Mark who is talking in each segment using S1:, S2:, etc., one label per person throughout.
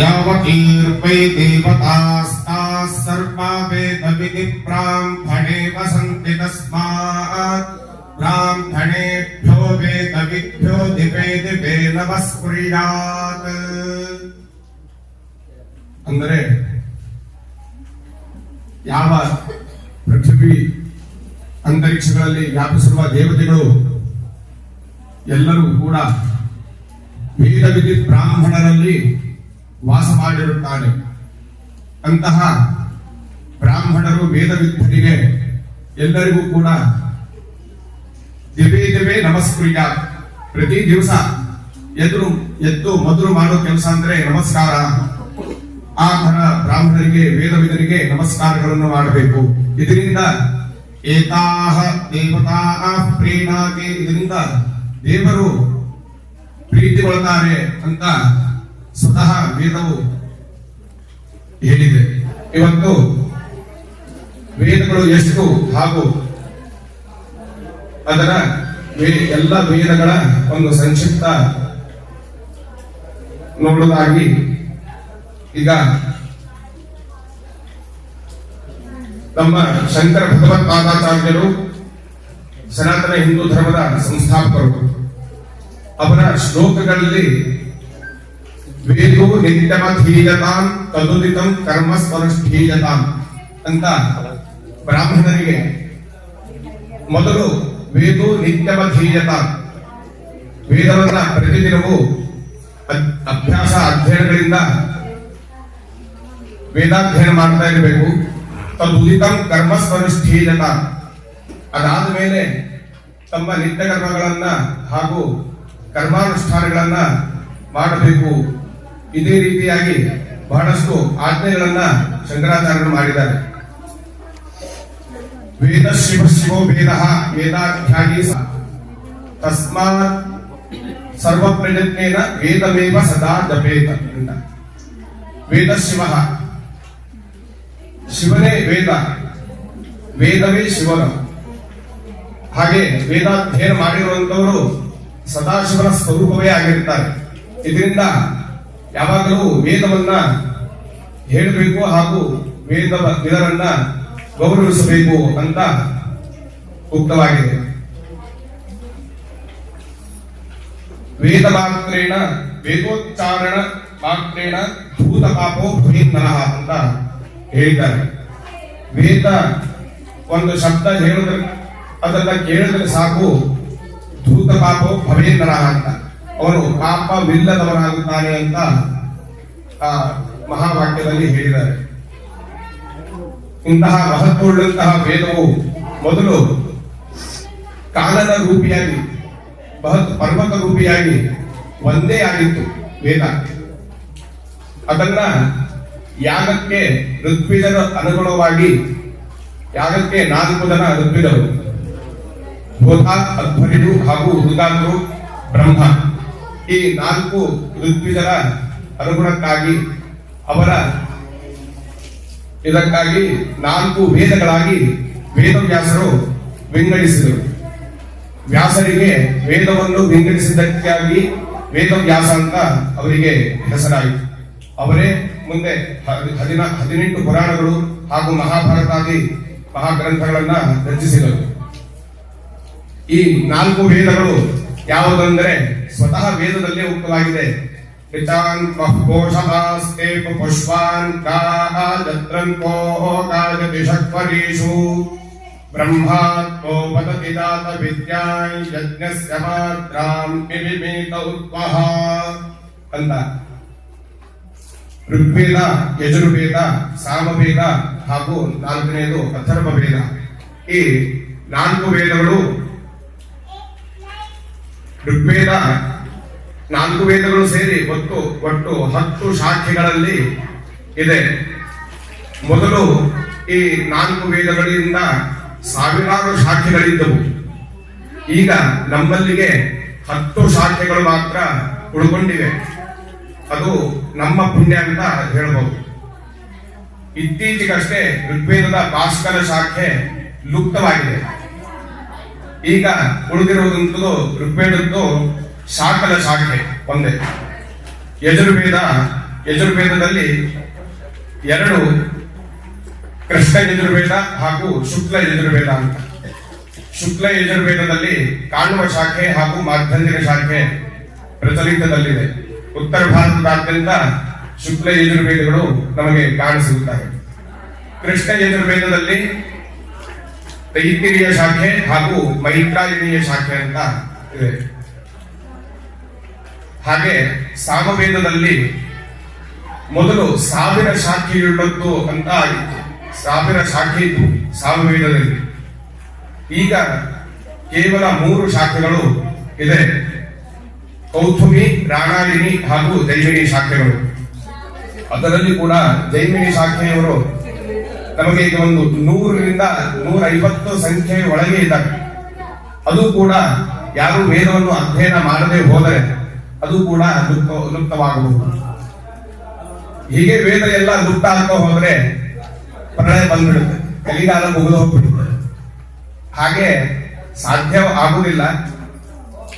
S1: यावतीर्वै देवतास्ताः सर्वा वेदविधि ब्राह्मणे वसन्ति तस्मात् ब्राह्मणेभ्यो वेदविभ्यो दिवे दिवे नमस्कुर्यात् ಅಂದರೆ ಯಾವ ಪೃಥ್ವಿ ಅಂತರಿಕ್ಷಗಳಲ್ಲಿ ವ್ಯಾಪಿಸಿರುವ ದೇವತೆಗಳು ಎಲ್ಲರೂ ಕೂಡ ವೇದ ವಿಧಿ ಬ್ರಾಹ್ಮಣರಲ್ಲಿ ವಾಸ ಮಾಡಿರುತ್ತಾನೆ ಅಂತಹ ಬ್ರಾಹ್ಮಣರು ವೇದ ವಿದ್ಧರಿಗೆ ಎಲ್ಲರಿಗೂ ಕೂಡ ದಿವೇ ದಿವೇ ನಮಸ್ಕೃತ ಪ್ರತಿ ದಿವಸ ಎದುರು ಎದ್ದು ಮೊದಲು ಮಾಡೋ ಕೆಲಸ ಅಂದ್ರೆ ನಮಸ್ಕಾರ. ಆ ಥರ ಬ್ರಾಹ್ಮಣರಿಗೆ, ವೇದವಿದರಿಗೆ ನಮಸ್ಕಾರಗಳನ್ನು ಮಾಡಬೇಕು. ಇದರಿಂದ ಏತಾಹ ದೇವತಾ ಪ್ರೇಣಾಗೆ ಇದರಿಂದ ದೇವರು ಪ್ರೀತಿಗೊಳ್ತಾರೆ ಅಂತ ಸ್ವತಃ ವೇದವು ಹೇಳಿದೆ. ಇವತ್ತು ವೇದಗಳು ಎಷ್ಟು ಹಾಗೂ ಅದರ ಎಲ್ಲ ವೇದಗಳ ಒಂದು ಸಂಕ್ಷಿಪ್ತ ನೋಡುವುದಾಗಿ ಈಗ ನಮ್ಮ ಶಂಕರ ಭಗವತ್ಪಾದಾಚಾರ್ಯರು ಸನಾತನ ಹಿಂದೂ ಧರ್ಮದ ಸಂಸ್ಥಾಪಕರು. ಅವರ ಶ್ಲೋಕಗಳಲ್ಲಿ ವೇದೋ ನಿತ್ಯಮಧೀಯತಾಂ ತದುದಿತಂ ಕರ್ಮ ಸ್ವನುಷ್ಠೀಯತಾಂ ಅಂತ ಬ್ರಾಹ್ಮಣರಿಗೆ ಮೊದಲು ವೇದೋ ನಿತ್ಯಮಧೀಯತಾಂ ವೇದವನ್ನ ಪ್ರತಿದಿನವೂ ಅಭ್ಯಾಸ ಅಧ್ಯಯನಗಳಿಂದ ವೇದಾಧ್ಯಯನ ಮಾಡ್ತಾ ಇರಬೇಕು. ತದುದಿತಂ ಕರ್ಮ ಸ್ವನುಷ್ಠೀಯತ ಅದಾದ ಮೇಲೆ ತಮ್ಮ ನಿತ್ಯ ಕರ್ಮಗಳನ್ನ ಹಾಗೂ ಕರ್ಮಾನುಷ್ಠಾನಗಳನ್ನ ಮಾಡಬೇಕು. ಇದೇ ರೀತಿಯಾಗಿ ಬಹಳಷ್ಟು ಆಜ್ಞೆಗಳನ್ನ ಶಂಕರಾಚಾರ್ಯರು ಮಾಡಿದ್ದಾರೆ. ವೇದ ಶಿವ ಶಿವೋ ವೇದ ವೇದಾಧ್ಯಾಯಿ ಸ. ತಸ್ಮಾತ್ ಸರ್ವ ಪ್ರಯತ್ನೇನ ವೇದಮೇವ ಸದಾ ಜಪೇತ ಅಂತ. ವೇದ ಶಿವ. ಶಿವನೇ ವೇದ. ವೇದವೇ ಶಿವನ. ಹಾಗೆ ವೇದಾಧ್ಯಯನ ಮಾಡಿರುವಂತವರು ಸದಾಶಿವನ ಸ್ವರೂಪವೇ ಆಗಿರ್ತಾರೆ ಇದರಿಂದ ಯಾವಾಗಲೂ ವೇದವನ್ನ ಹೇಳಬೇಕು ಹಾಗೂ ವೇದ ಇದರನ್ನ ಗೌರವಿಸಬೇಕು ಅಂತ ಉಕ್ತವಾಗಿದೆ. ವೇದ ಮಾತ್ರೇಣ ವೇದೋಚ್ಚಾರಣ ಮಾತ್ರೇಣ ಭೂತ ಪಾಪೋ ಭವೇನ್ನರಹ ಅಂತ ಹೇಳಿದ್ದಾರೆ. ವೇದ ಒಂದು ಶಬ್ದ ಹೇಳಿದ್ರೆ ಅದನ್ನ ಕೇಳಿದ್ರೆ ಸಾಕು ಧೂತ ಪಾಪೋ ಭವೇನ್ನರಹ ಅಂತ. ಅವನು ಪಾಪವಿಲ್ಲದವರಾಗುತ್ತಾರೆ ಅಂತ ಆ ಮಹಾವಾಕ್ಯದಲ್ಲಿ ಹೇಳಿದ್ದಾರೆ. ಇಂತಹ ಮಹತ್ವವುಳ್ಳಂತಹ ವೇದವು ಮೊದಲು ಕಾಲದ ರೂಪಿಯಾಗಿ, ಬೃಹತ್ ಪರ್ವತ ರೂಪಿಯಾಗಿ ಒಂದೇ ಆಗಿತ್ತು ವೇದ. ಅದನ್ನ ಯಾಗಕ್ಕೆ ಋತ್ವಿಜರ ಅನುಗುಣವಾಗಿ, ಯಾಗಕ್ಕೆ ನಾಲ್ಕು ಜನ ಋತ್ವಿಜರು ಭೂತಾತ್ ಅಧ್ವರಿಡು ಹಾಗೂ ಹುದಾದ್ರು ಬ್ರಹ್ಮ. ಈ ನಾಲ್ಕು ಋತ್ವಿಜರ ಅನುಗುಣಕ್ಕಾಗಿ ಅವರ ಇದಕ್ಕಾಗಿ ನಾಲ್ಕು ವೇದಗಳಾಗಿ ವೇದವ್ಯಾಸರು ವಿಂಗಡಿಸಿದರು. ವ್ಯಾಸರಿಗೆ ವೇದವನ್ನು ವಿಂಗಡಿಸಿದ್ದಕ್ಕಾಗಿ ವೇದವ್ಯಾಸ ಅಂತ ಅವರಿಗೆ ಹೆಸರಾಯಿತು. ಅವರೇ ಮುಂದೆ ಹದಿನ, ಹದಿನೆಂಟು ಪುರಾಣಗಳು ಹಾಗೂ ಮಹಾಭಾರತಾದಿ ಮಹಾಗ್ರಂಥಗಳನ್ನ ರಚಿಸಿದರು. ಈ ನಾಲ್ಕು ವೇದಗಳು ಯಾವುದಂದ್ರೆ ಸ್ವತಃ ವೇದದಲ್ಲೇ ಉಕ್ತವಾಗಿದೆ. ಋಚಾನ್ ಕೋಶಾಸ್ತೆ ಪುಷ್ಪಾನ್ ಕಾಜತ್ರಂಕೋ ಕಾಜದಿಷಕ್ವರೀಷು ಬ್ರಹ್ಮಾತ್ಮೋ ವದತಿ ದಾತ ವಿದ್ಯಾಂ ಯಜ್ಞಸ್ಯ ಮಾತ್ರಾಂ ಪಿಬಿಮೇತ ಉತ್ವಹ. ಅಂತ. ಋಗ್ವೇದ, ಯಜುರ್ವೇದ, ಸಾಮವೇದ ಹಾಗೂ ನಾಲ್ಕನೆಯದು ಅಥರ್ವ ವೇದ ಈ ನಾಲ್ಕು ವೇದಗಳು ಋಗ್ವೇದ ನಾಲ್ಕು ವೇದಗಳು ಸೇರಿ ಒಟ್ಟು ಒಟ್ಟು ಹತ್ತು ಶಾಖೆಗಳಲ್ಲಿ ಇದೆ. ಮೊದಲು ಈ ನಾಲ್ಕು ವೇದಗಳಿಂದ ಸಾವಿರಾರು ಶಾಖೆಗಳಿದ್ದವು. ಈಗ ನಮ್ಮಲ್ಲಿಗೆ ಹತ್ತು ಶಾಖೆಗಳು ಮಾತ್ರ ಉಳ್ಕೊಂಡಿವೆ. ಅದು ನಮ್ಮ ಪುಣ್ಯ ಅಂತ ಹೇಳಬಹುದು ಇತ್ತೀಚೆಗಷ್ಟೇ ಋಗ್ವೇದದ ಭಾಸ್ಕರ ಶಾಖೆ ಲುಪ್ತವಾಗಿದೆ. ಈಗ ಉಳಿದಿರುವುದಂತೂ ಋಗ್ವೇದದ್ದು ಶಾಖದ ಶಾಖೆ ಒಂದೇ. ಯಜುರ್ವೇದ, ಯಜುರ್ವೇದದಲ್ಲಿ ಎರಡು ಕೃಷ್ಣ ಯಜುರ್ವೇದ ಹಾಗೂ ಶುಕ್ಲ ಯಜುರ್ವೇದ ಅಂತ. ಶುಕ್ಲ ಯಜುರ್ವೇದದಲ್ಲಿ ಕಾಣುವ ಶಾಖೆ ಹಾಗೂ ಮಾರ್ಧನ್ಯ ಶಾಖೆ ಪ್ರಚಲಿತದಲ್ಲಿದೆ. ಉತ್ತರ ಭಾರತದಾದ್ಯಂತ ಶುಕ್ಲ ಯಜುರ್ವೇದಗಳು ನಮಗೆ ಕಾಣಿಸುತ್ತವೆ. ಕೃಷ್ಣ ಯಜುರ್ವೇದದಲ್ಲಿ ತೈತಿರಿಯ ಶಾಖೆ ಹಾಗೂ ಮೈತ್ರಾಯಣೀಯ ಶಾಖೆ ಅಂತ ಇದೆ. ಹಾಗೆ ಸಾಮವೇದದಲ್ಲಿ ಮೊದಲು ಸಾವಿರ ಶಾಖೆಯುಳ್ಳದ್ದು ಅಂತ ಆಗಿತ್ತು ಸಾವಿರ ಶಾಖೆ ಇತ್ತು ಸಾಮವೇದದಲ್ಲಿ. ಈಗ ಕೇವಲ ಮೂರು ಶಾಖೆಗಳು ಇದೆ. ಕೌಥುಮಿ ರಾಣಾಲಿನಿ ಹಾಗೂ ಜೈಮಿನಿ ಶಾಖೆಗಳು. ಅದರಲ್ಲಿ ಕೂಡ ಜೈಮಿನಿ ಶಾಖೆಯವರು ನಮಗೆ ಈಗ ಒಂದು ನೂರರಿಂದ ನೂರೈವತ್ತು ಸಂಖ್ಯೆ ಒಳಗೆ ಇದ್ದಾರೆ. ಅದು ಕೂಡ ಯಾರು ವೇದವನ್ನು ಅಧ್ಯಯನ ಮಾಡದೆ ಹೋದರೆ ಅದು ಕೂಡ ಲುಪ್ತ, ಲುಪ್ತವಾಗಬಹುದು. ಹೀಗೆ ವೇದ ಎಲ್ಲ ಲುಪ್ತ ಆಗ್ತಾ ಹೋದ್ರೆ ಪ್ರಳಯ ಬಂದ್ಬಿಡುತ್ತೆ. ಕಲಿಗಾಲ ಮುಗಿದು ಹೋಗ್ಬಿಡುತ್ತೆ. ಹಾಗೆ ಸಾಧ್ಯ ಆಗುವುದಿಲ್ಲ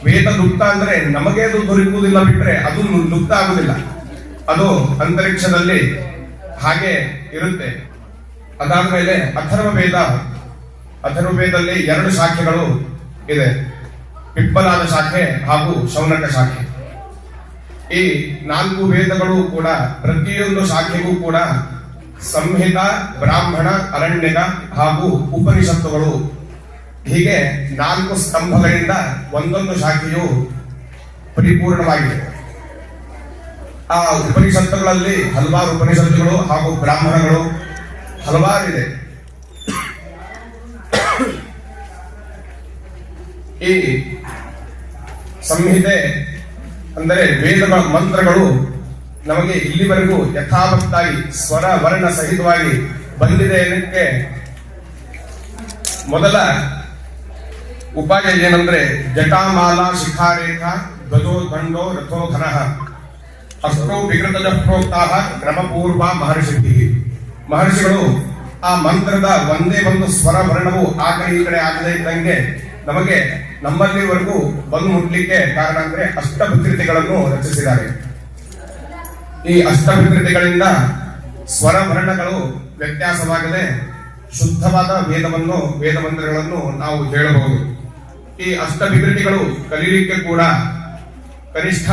S1: ವೇದ ಲುಪ್ತ ಅಂದ್ರೆ ನಮಗೆ ಅದು ದೊರಕುವುದಿಲ್ಲ ಬಿಟ್ರೆ ಅದು ಲುಪ್ತ ಆಗುದಿಲ್ಲ. ಅದು ಅಂತರಿಕ್ಷದಲ್ಲಿ ಹಾಗೆ ಇರುತ್ತೆ. ಅದಾದ್ಮೇಲೆ ಅಥರ್ವ ವೇದ ಅಥರ್ವ ವೇದದಲ್ಲಿ ಎರಡು ಶಾಖೆಗಳು ಇದೆ. ಪಿಪ್ಪಲಾದ ಶಾಖೆ ಹಾಗೂ ಶೌನಕ ಶಾಖೆ. ಈ ನಾಲ್ಕು ವೇದಗಳು ಕೂಡ, ಪ್ರತಿಯೊಂದು ಶಾಖೆಗೂ ಕೂಡ ಸಂಹಿತ, ಬ್ರಾಹ್ಮಣ ಅರಣ್ಯಕ ಹಾಗೂ ಉಪನಿಷತ್ತುಗಳು. ಹೀಗೆ ನಾಲ್ಕು ಸ್ತಂಭಗಳಿಂದ ಒಂದೊಂದು ಶಾಖೆಯು ಪರಿಪೂರ್ಣವಾಗಿದೆ. ಆ ಉಪನಿಷತ್ತುಗಳಲ್ಲಿ ಹಲವಾರು ಉಪನಿಷತ್ತುಗಳು ಹಾಗೂ ಬ್ರಾಹ್ಮಣಗಳು ಹಲವಾರಿದೆ. ಈ ಸಂಹಿತೆ ಅಂದರೆ ವೇದ ಮಂತ್ರಗಳು ನಮಗೆ ಇಲ್ಲಿವರೆಗೂ ಯಥಾವತ್ತಾಗಿ ಸ್ವರ ವರ್ಣ ಸಹಿತವಾಗಿ ಬಂದಿದೆ ಅನ್ನಕ್ಕೆ ಮೊದಲ ಉಪಾಯ ಏನಂದ್ರೆ ಜಟಾಮಾಲಾ ಶಿಖಾರೇಖ ಧ್ವಜೋ ದಂಡೋ ರಥೋ ಘನಃ. ಅಷ್ಟೋ ವಿಕೃತ ಪ್ರೋಕ್ತಾಹ ಕ್ರಮಪೂರ್ವ ಮಹರ್ಷಿ ಮಹರ್ಷಿಗಳು ಆ ಮಂತ್ರದ ಒಂದೇ ಒಂದು ಸ್ವರ ವರ್ಣವು ಆ ಕಡೆ ಈ ಕಡೆ ಆಗದೆ ಇದ್ದಂಗೆ ನಮಗೆ ನಮ್ಮಲ್ಲಿವರೆಗೂ ಬಂದು ಮುಟ್ಲಿಕ್ಕೆ ಕಾರಣ ಅಂದ್ರೆ ಅಷ್ಟಭದ್ರತೆಗಳನ್ನು ರಚಿಸಿದ್ದಾರೆ. ಈ ಅಷ್ಟಭಿಕೃತಿಗಳಿಂದ ಸ್ವರ ವರ್ಣಗಳು ವ್ಯತ್ಯಾಸವಾಗದೆ ಶುದ್ಧವಾದ ವೇದವನ್ನು ವೇದ ಮಂತ್ರಗಳನ್ನು ನಾವು ಹೇಳಬಹುದು. ಈ ಅಷ್ಟವಿಕೃತಿಗಳು ಕಲಿಯಲಿಕ್ಕೆ ಕೂಡ ಕನಿಷ್ಠ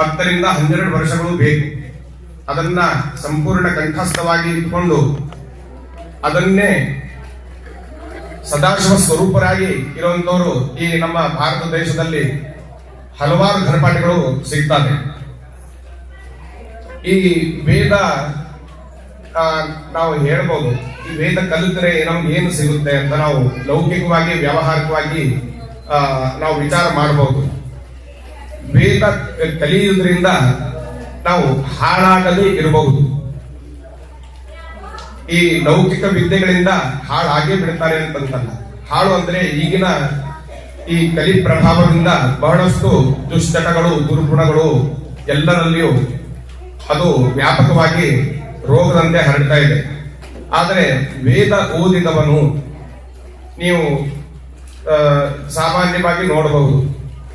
S1: ಹತ್ತರಿಂದ ಹನ್ನೆರಡು ವರ್ಷಗಳು ಬೇಕು. ಅದನ್ನ ಸಂಪೂರ್ಣ ಕಂಠಸ್ಥವಾಗಿ ಇಟ್ಟುಕೊಂಡು ಅದನ್ನೇ ಸದಾಶಿವ ಸ್ವರೂಪರಾಗಿ ಇರುವಂತವರು ಈ ನಮ್ಮ ಭಾರತ ದೇಶದಲ್ಲಿ ಹಲವಾರು ಘನಪಾಠಗಳು ಸಿಗ್ತವೆ ಈ ವೇದ ನಾವು ಹೇಳ್ಬೋದು, ಈ ವೇದ ಕಲಿತರೆ ನಮ್ಗೆ ಏನು ಸಿಗುತ್ತೆ ಅಂತ ನಾವು ಲೌಕಿಕವಾಗಿ, ವ್ಯಾವಹಾರಿಕವಾಗಿ ನಾವು ವಿಚಾರ ಮಾಡಬಹುದು ವೇದ ಕಲಿಯುವುದರಿಂದ ನಾವು ಹಾಳಾಗದೇ ಇರಬಹುದು. ಈ ಲೌಕಿಕ ವಿದ್ಯೆಗಳಿಂದ ಹಾಳಾಗೇ ಬಿಡ್ತಾರೆ ಅಂತಂತಲ್ಲ. ಹಾಳು ಅಂದ್ರೆ ಈಗಿನ ಈ ಕಲಿ ಪ್ರಭಾವದಿಂದ ಬಹಳಷ್ಟು ದುಶ್ಚಟಗಳು, ದುರ್ಗುಣಗಳು ಎಲ್ಲರಲ್ಲಿಯೂ ಅದು ವ್ಯಾಪಕವಾಗಿ ರೋಗದಂತೆ ಹರಡ್ತಾ ಇದೆ. ಆದರೆ ವೇದ ಓದಿದವನು ನೀವು ಸಾಮಾನ್ಯವಾಗಿ ನೋಡಬಹುದು.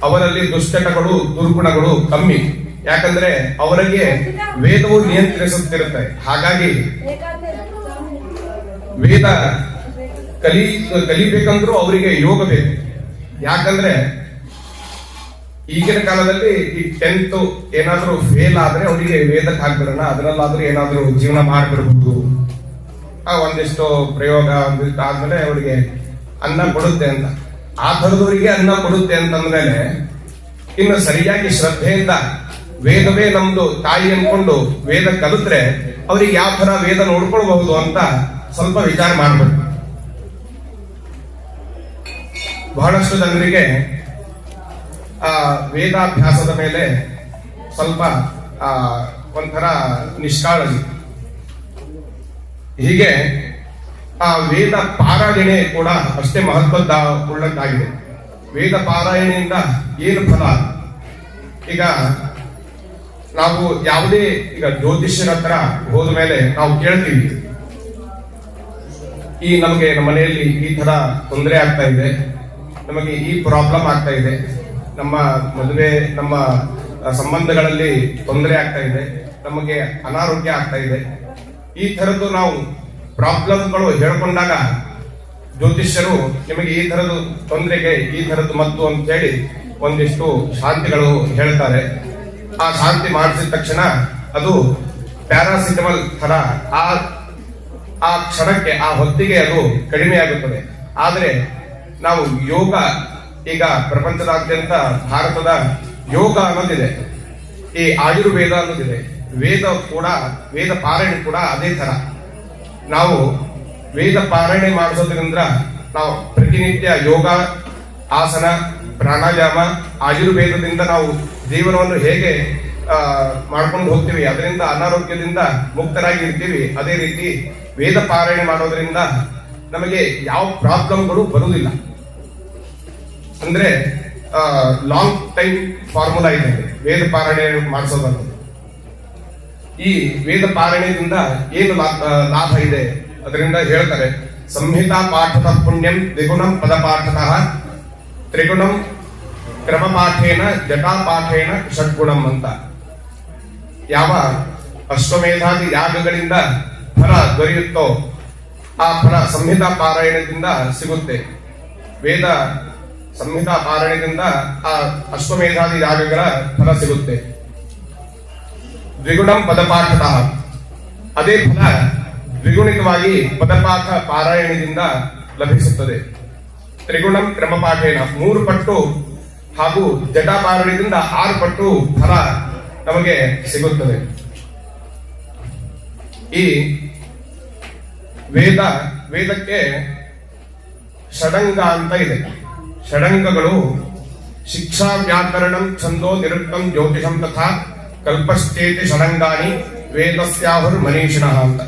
S1: ಅವರಲ್ಲಿ ದುಶ್ಚಟಗಳು, ದುರ್ಗುಣಗಳು ಕಮ್ಮಿ. ಯಾಕಂದ್ರೆ ಅವರಿಗೆ ವೇದವು ನಿಯಂತ್ರಿಸುತ್ತಿರುತ್ತೆ. ಹಾಗಾಗಿ ವೇದ ಕಲಿ, ಕಲಿಬೇಕಂದ್ರೂ ಅವರಿಗೆ ಯೋಗ ಬೇಕು. ಯಾಕಂದ್ರೆ ಈಗಿನ ಕಾಲದಲ್ಲಿ ಈ ಟೆಂತ್ ಏನಾದ್ರೂ ಫೇಲ್ ಆದ್ರೆ ಅವರಿಗೆ ವೇದಕ್ಕೆ ಹಾಕ್ಬಿಡೋಣ ಅದರಲ್ಲಾದ್ರೂ ಏನಾದ್ರೂ ಜೀವನ ಮಾಡ್ಬಿಡ್ಬೋದು. ಆ ಒಂದಿಷ್ಟು ಪ್ರಯೋಗ ಒಂದಿಷ್ಟು ಆದ್ಮೇಲೆ ಅವರಿಗೆ ಅನ್ನ ಕೊಡುತ್ತೆ ಅಂತ. ಆ ಥರದವರಿಗೆ ಅನ್ನ ಕೊಡುತ್ತೆ ಅಂತಂದ್ಮೇಲೆ ಇನ್ನು ಸರಿಯಾಗಿ ಶ್ರದ್ಧೆಯಿಂದ ವೇದವೇ ನಮ್ದು ತಾಯಿ ಅನ್ಕೊಂಡು ವೇದ ಕಲಿತ್ರೆ ಅವ್ರಿಗೆ ಯಾವ ತರ ವೇದ ನೋಡ್ಕೊಳ್ಬಹುದು ಅಂತ ಸ್ವಲ್ಪ ವಿಚಾರ ಮಾಡಬೇಕು. ಬಹಳಷ್ಟು ಜನರಿಗೆ ಆ ವೇದಾಭ್ಯಾಸದ ಮೇಲೆ ಸ್ವಲ್ಪ, ಆ, ಒಂಥರ ನಿಷ್ಕಾಳಜಿ ಹೀಗೆ ಆ ವೇದ ಪಾರಾಯಣೆ ಕೂಡ ಅಷ್ಟೇ ಮಹತ್ವದ ಉಳ್ಳದ್ದಾಗಿದೆ ವೇದ ಪಾರಾಯಣೆಯಿಂದ ಏನು ಫಲ? ಈಗ ನಾವು ಯಾವುದೇ ಈಗ ಜ್ಯೋತಿಷ್ಯರ ಹತ್ರ ಹೋದ ಮೇಲೆ ನಾವು ಕೇಳ್ತೀವಿ. ಈ ನಮಗೆ ನಮ್ಮ ಮನೆಯಲ್ಲಿ ಈ ತರ ತೊಂದರೆ ಆಗ್ತಾ ಇದೆ. ನಮಗೆ ಈ ಪ್ರಾಬ್ಲಮ್ ಆಗ್ತಾ ಇದೆ. ನಮ್ಮ ಮದುವೆ, ನಮ್ಮ ಸಂಬಂಧಗಳಲ್ಲಿ ತೊಂದರೆ ಆಗ್ತಾ ಇದೆ. ನಮಗೆ ಅನಾರೋಗ್ಯ ಆಗ್ತಾ ಇದೆ. ಈ ತರದ್ದು ನಾವು ಪ್ರಾಬ್ಲಮ್ಗಳು ಹೇಳ್ಕೊಂಡಾಗ ಜ್ಯೋತಿಷ್ಯರು ನಿಮಗೆ ಈ ತರದ್ದು ತೊಂದರೆಗೆ ಈ ತರದ್ದು ಮದ್ದು ಅಂತ ಹೇಳಿ ಒಂದಿಷ್ಟು ಶಾಂತಿಗಳು ಹೇಳ್ತಾರೆ. ಆ ಶಾಂತಿ ಮಾಡಿಸಿದ ತಕ್ಷಣ ಅದು ಪ್ಯಾರಾಸಿಟಮಲ್ ತರ ಆ ಆ ಕ್ಷಣಕ್ಕೆ, ಆ ಹೊತ್ತಿಗೆ ಅದು ಕಡಿಮೆ ಆಗುತ್ತದೆ. ಆದರೆ ನಾವು ಯೋಗ ಈಗ ಪ್ರಪಂಚದಾದ್ಯಂತ ಭಾರತದ ಯೋಗ ಅನ್ನೋದಿದೆ. ಈ ಆಯುರ್ವೇದ ಅನ್ನೋದಿದೆ. ವೇದ ಕೂಡ, ವೇದ ಪಾರಾಯಣ ಕೂಡ ಅದೇ ತರ ನಾವು ವೇದ ಪಾರಾಯಣೆ ಮಾಡಿಸೋದ್ರಿಂದ ನಾವು ಪ್ರತಿನಿತ್ಯ ಯೋಗ, ಆಸನ, ಪ್ರಾಣಾಯಾಮ, ಆಯುರ್ವೇದದಿಂದ ನಾವು ಜೀವನವನ್ನು ಹೇಗೆ ಮಾಡ್ಕೊಂಡು ಹೋಗ್ತೀವಿ, ಅದರಿಂದ ಅನಾರೋಗ್ಯದಿಂದ ಮುಕ್ತರಾಗಿ ಇರ್ತೀವಿ, ಅದೇ ರೀತಿ ವೇದ ಪಾರಾಯಣ ಮಾಡೋದ್ರಿಂದ ನಮಗೆ ಯಾವ ಪ್ರಾಬ್ಲಮ್ಗಳು ಬರುವುದಿಲ್ಲ. ಅಂದ್ರೆ ಲಾಂಗ್ ಟೈಮ್ ಫಾರ್ಮುಲಾ ಇದೆ. ವೇದ ಪಾರಾಯಣ ಮಾಡಿಸೋದನ್ನು. ಈ ವೇದ ಪಾರಾಯಣದಿಂದ ಏನು ಲಾಭ ಇದೆ ಅದರಿಂದ ಹೇಳ್ತಾರೆ, ಸಂಹಿತಾ ಪಾಠದ ಪುಣ್ಯಂ ದ್ವಿಗುಣಂ ಪದಪಾಠತಃ ತ್ರಿಗುಣಂ ಕ್ರಮಪಾಠೇನ ಜಟಾಪಾಠೇನ ಷಡ್ಗುಣಂ ಅಂತ. ಯಾವ ಅಶ್ವಮೇಧಾದಿ ಯಾಗಗಳಿಂದ ಫಲ ದೊರೆಯುತ್ತೋ ಆ ಫಲ ಸಂಹಿತಾ ಪಾರಾಯಣದಿಂದ ಸಿಗುತ್ತೆ. ವೇದ ಸಂಹಿತಾ ಪಾರಾಯಣದಿಂದ ಆ ಅಶ್ವಮೇಧಾದಿ ಯಾಗಗಳ ಫಲ ಸಿಗುತ್ತೆ. ದ್ವಿಗುಣಂ ಪದಪಾಠದ ಅದೇ ಫಲ ದ್ವಿಗುಣಿತವಾಗಿ ಪದಪಾಠ ಪಾರಾಯಣದಿಂದ ಲಭಿಸುತ್ತದೆ. ತ್ರಿಗುಣಂ ಕ್ರಮಪಾಠೇನ ಮೂರು ಪಟ್ಟು ಹಾಗೂ ಜಟಾಪಾರಣದಿಂದ ಆರು ಪಟ್ಟು ಫಲ ನಮಗೆ ಸಿಗುತ್ತದೆ. ಈ ವೇದ, ವೇದಕ್ಕೆ ಷಡಂಗ ಅಂತ ಇದೆ. ಷಡಂಗಗಳು ಶಿಕ್ಷಾ ವ್ಯಾಕರಣಂ ಛಂದೋ ನಿರುಕ್ತಂ ಜ್ಯೋತಿಷಂ ತಥಾ ಕಲ್ಪಶ್ಚೇತಿ ಷಡಂಗಾನಿ ವೇದಸ್ಯಾಹುರ್ ಮನೀಷಿಣಃ ಅಂತ.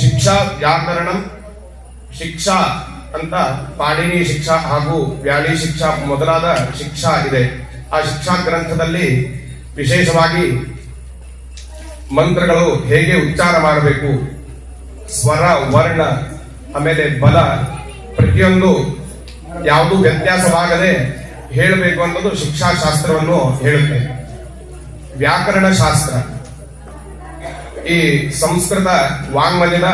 S1: ಶಿಕ್ಷಾ ವ್ಯಾಕರಣಂ, ಶಿಕ್ಷಾ ಅಂತ ಪಾಣಿನಿ ಶಿಕ್ಷಾ ಹಾಗೂ ವ್ಯಾಳಿ ಶಿಕ್ಷಾ ಮೊದಲಾದ ಶಿಕ್ಷಾ ಇದೆ. ಆ ಶಿಕ್ಷಾ ಗ್ರಂಥದಲ್ಲಿ ವಿಶೇಷವಾಗಿ ಮಂತ್ರಗಳು ಹೇಗೆ ಉಚ್ಚಾರ ಮಾಡಬೇಕು ಸ್ವರ, ವರ್ಣ, ಆಮೇಲೆ ಬಲ, ಪ್ರತಿಯೊಂದು ಯಾವುದು ವ್ಯತ್ಯಾಸವಾಗದೆ ಹೇಳಬೇಕು ಅನ್ನೋದು ಶಿಕ್ಷಾಶಾಸ್ತ್ರವನ್ನು ಹೇಳುತ್ತೆ. ವ್ಯಾಕರಣ ಶಾಸ್ತ್ರ. ಈ ಸಂಸ್ಕೃತ ವಾಂಗ್ಮಯದ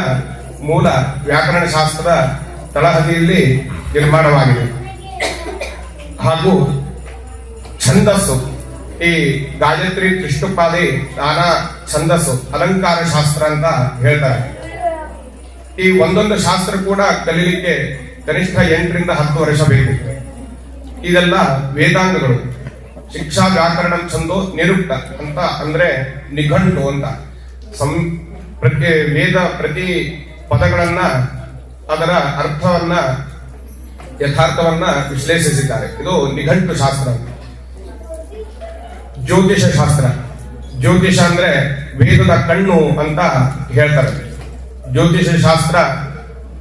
S1: ಮೂಲ ವ್ಯಾಕರಣ ಶಾಸ್ತ್ರದ ತಳಹದಿಯಲ್ಲಿ ನಿರ್ಮಾಣವಾಗಿದೆ. ಹಾಗೂ ಛಂದಸ್ಸು. ಈ ಗಾಯತ್ರಿ ತ್ರಿಷ್ಟುಪಾದಿ ನಾನಾ ಛಂದಸ್ಸು, ಅಲಂಕಾರ ಶಾಸ್ತ್ರ ಅಂತ ಹೇಳ್ತಾರೆ. ಈ ಒಂದೊಂದು ಶಾಸ್ತ್ರ ಕೂಡ ಕಲೀಲಿಕ್ಕೆ ಕನಿಷ್ಠ ಎಂಟರಿಂದ ಹತ್ತು ವರ್ಷ ಬೇಕು. ಇದೆಲ್ಲ ವೇದಾಂಗಗಳು. ಶಿಕ್ಷಾ ವ್ಯಾಕರಣ ಛಂದೋ ನಿರುಕ್ತ ಅಂತ ಅಂದ್ರೆ ನಿಘಂಟು ಅಂತ. ಸಂ ಪ್ರತಿ ವೇದ ಪ್ರತಿ ಪದಗಳನ್ನ ಅದರ ಅರ್ಥವನ್ನ, ಯಥಾರ್ಥವನ್ನ ವಿಶ್ಲೇಷಿಸಿದ್ದಾರೆ. ಇದು ನಿಘಂಟು ಶಾಸ್ತ್ರ. ಜ್ಯೋತಿಷ ಶಾಸ್ತ್ರ. ಜ್ಯೋತಿಷ ಅಂದ್ರೆ ವೇದದ ಕಣ್ಣು ಅಂತ ಹೇಳ್ತಾರೆ. ಜ್ಯೋತಿಷ ಶಾಸ್ತ್ರ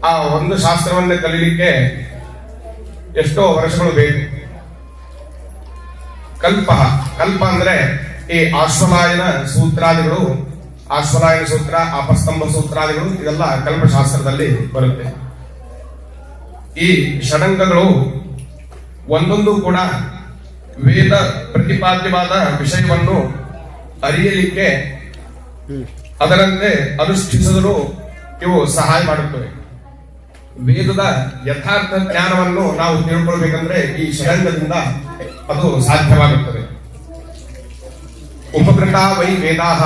S1: ಆ ಒಂದು ಶಾಸ್ತ್ರವನ್ನೇ ಕಲೀಲಿಕ್ಕೆ ಎಷ್ಟೋ ವರ್ಷಗಳು ಬೇಕು. ಕಲ್ಪ ಕಲ್ಪ ಅಂದ್ರೆ ಈ ಆಶ್ವಲಾಯನ ಸೂತ್ರಾದಿಗಳು, ಆಶ್ವಲಾಯನ ಸೂತ್ರ ಅಪಸ್ತಂಭ ಸೂತ್ರಾದಿಗಳು, ಇದೆಲ್ಲ ಕಲ್ಪಶಾಸ್ತ್ರದಲ್ಲಿ ಬರುತ್ತೆ. ಈ ಷಡಂಗಗಳು ಒಂದೊಂದು ಕೂಡ ವೇದ ಪ್ರತಿಪಾದ್ಯವಾದ ವಿಷಯವನ್ನು ಅರಿಯಲಿಕ್ಕೆ ಅದರಂತೆ ಅನುಷ್ಠಿಸಲು ಇವು ಸಹಾಯ ಮಾಡುತ್ತವೆ. ವೇದದ ಯಥಾರ್ಥ ಜ್ಞಾನವನ್ನು ನಾವು ತಿಳ್ಕೊಳ್ಬೇಕಂದ್ರೆ ಈ ಷಡಂಗದಿಂದ ಅದು ಸಾಧ್ಯವಾಗುತ್ತದೆ. ಉಪಕೃತ ವೈ ವೇದಾಹ.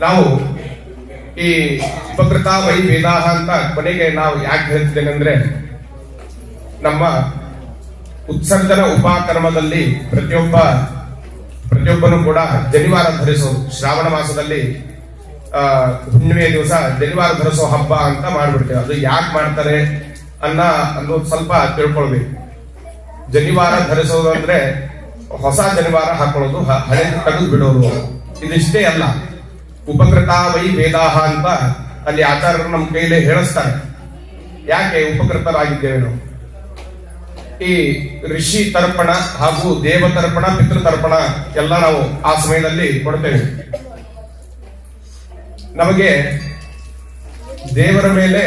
S1: ನಾವು ಈ ಉಪಕೃತ ವೈ ವೇದಾಹ ಅಂತ ಕೊನೆಗೆ ನಾವು ಯಾಕೆ ಹೇಳ್ತಿದ್ದೇನೆ ಅಂದ್ರೆ ನಮ್ಮ ಉತ್ಸರ್ಜನ ಉಪಕರ್ಮದಲ್ಲಿ ಪ್ರತಿಯೊಬ್ಬ, ಪ್ರತಿಯೊಬ್ಬನು ಕೂಡ ಜನಿವಾರ ಧರಿಸು ಶ್ರಾವಣ ಮಾಸದಲ್ಲಿ ಆ, ಹುಣ್ಣಿಮೆಯ ದಿವಸ ಜನಿವಾರ ಧರಿಸೋ ಹಬ್ಬ ಅಂತ ಮಾಡ್ಬಿಡ್ತೇವೆ. ಅದು ಯಾಕೆ ಮಾಡ್ತಾರೆ ಅನ್ನ ಅನ್ನೋದು ಸ್ವಲ್ಪ ತಿಳ್ಕೊಳ್ಬೇಕು. ಜನಿವಾರ ಧರಿಸೋದು ಅಂದ್ರೆ ಹೊಸ ಜನಿವಾರ ಹಾಕೊಳ್ಳೋದು ಹಳೆ ತೆಗೆದು ಬಿಡೋದು. ಇದಿಷ್ಟೇ ಅಲ್ಲ. ಉಪಕೃತ ವೈ ವೇದಾಹ ಅಂತ ಅಲ್ಲಿ ಆಚಾರ್ಯರು ನಮ್ಮ ಕೈಲಿ ಹೇಳಿಸ್ತಾರೆ. ಯಾಕೆ ಉಪಕೃತರಾಗಿದ್ದೇವೆ ನಾವು? ಈ ಋಷಿ ತರ್ಪಣ ಹಾಗೂ ದೇವ ತರ್ಪಣ ಪಿತೃ ತರ್ಪಣ ಎಲ್ಲ ನಾವು ಆ ಸಮಯದಲ್ಲಿ ಕೊಡ್ತೇವೆ. ನಮಗೆ ದೇವರ ಮೇಲೆ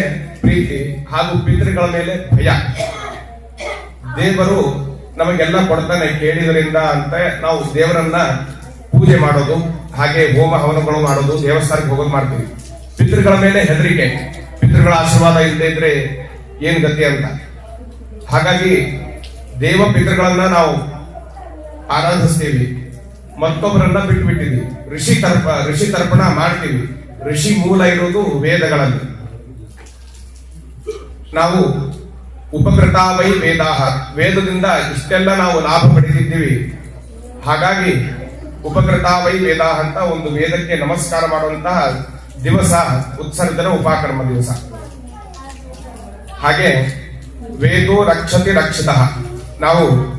S1: ಪ್ರೀತಿ ಹಾಗೂ ಪಿತೃಗಳ ಮೇಲೆ ಭಯ. ದೇವರು ನಮಗೆಲ್ಲ ಕೊಡ್ತಾನೆ ಕೇಳಿದ್ರಿಂದ ಅಂತ ನಾವು ದೇವರನ್ನ ಪೂಜೆ ಮಾಡೋದು, ಹಾಗೆ ಹೋಮ ಹವನಗಳು ಮಾಡೋದು, ದೇವಸ್ಥಾನಕ್ಕೆ ಹೋಗೋದು ಮಾಡ್ತೀವಿ. ಪಿತೃಗಳ ಮೇಲೆ ಹೆದರಿಕೆ, ಪಿತೃಗಳ ಆಶೀರ್ವಾದ ಇಲ್ಲದೆ ಇದ್ರೆ ಏನ್ ಗತಿ ಅಂತ. ಹಾಗಾಗಿ ದೇವ ಪಿತೃಗಳನ್ನ ನಾವು ಆರಾಧಿಸ್ತೀವಿ. ಮತ್ತೊಬ್ಬರನ್ನ ಬಿಟ್ಟು ಬಿಟ್ಟಿದ್ವಿ ಋಷಿ ತರ್ಪ, ಋಷಿ ತರ್ಪಣ ಮಾಡ್ತೀವಿ. ಋಷಿ ಮೂಲ ಇರೋದು ವೇದಗಳಲ್ಲಿ. ನಾವು ಉಪಕೃತಾವೈ ವೇದಾಹ. ವೇದದಿಂದ ಇಷ್ಟೆಲ್ಲ ನಾವು ಲಾಭ ಪಡೆದಿದ್ದೀವಿ. ಹಾಗಾಗಿ ಉಪಕೃತಾವೈ ವೇದಾಹ ಅಂತ ಒಂದು ವೇದಕ್ಕೆ ನಮಸ್ಕಾರ ಮಾಡುವಂತಹ ದಿವಸ, ಉತ್ಸರ್ಜನ, ಉಪಕರ್ಮ ದಿವಸ. ಹಾಗೆ ವೇದೋ ರಕ್ಷತಿ ರಕ್ಷಿತ. ನಾವು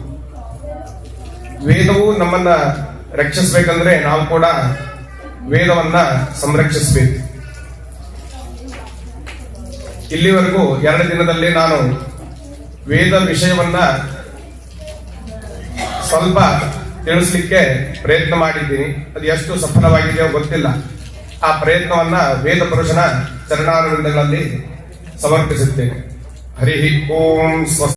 S1: ವೇದವು ನಮ್ಮನ್ನ ರಕ್ಷಿಸಬೇಕಂದ್ರೆ ನಾವು ಕೂಡ ವೇದವನ್ನ ಸಂರಕ್ಷಿಸಬೇಕು. ಇಲ್ಲಿವರೆಗೂ ಎರಡು ದಿನದಲ್ಲಿ ನಾನು ವೇದ ವಿಷಯವನ್ನ ಸ್ವಲ್ಪ ತಿಳಿಸ್ಲಿಕ್ಕೆ ಪ್ರಯತ್ನ ಮಾಡಿದ್ದೀನಿ. ಅದು ಎಷ್ಟು ಸಫಲವಾಗಿದೆಯೋ ಗೊತ್ತಿಲ್ಲ. ಆ ಪ್ರಯತ್ನವನ್ನ ವೇದ ಪುರುಷನ ಚರಣಾರವಿಂದಗಳಲ್ಲಿ ಸಮರ್ಪಿಸುತ್ತೇನೆ. ಹರಿ ಓಂ ಸ್ವಸ್ತಿ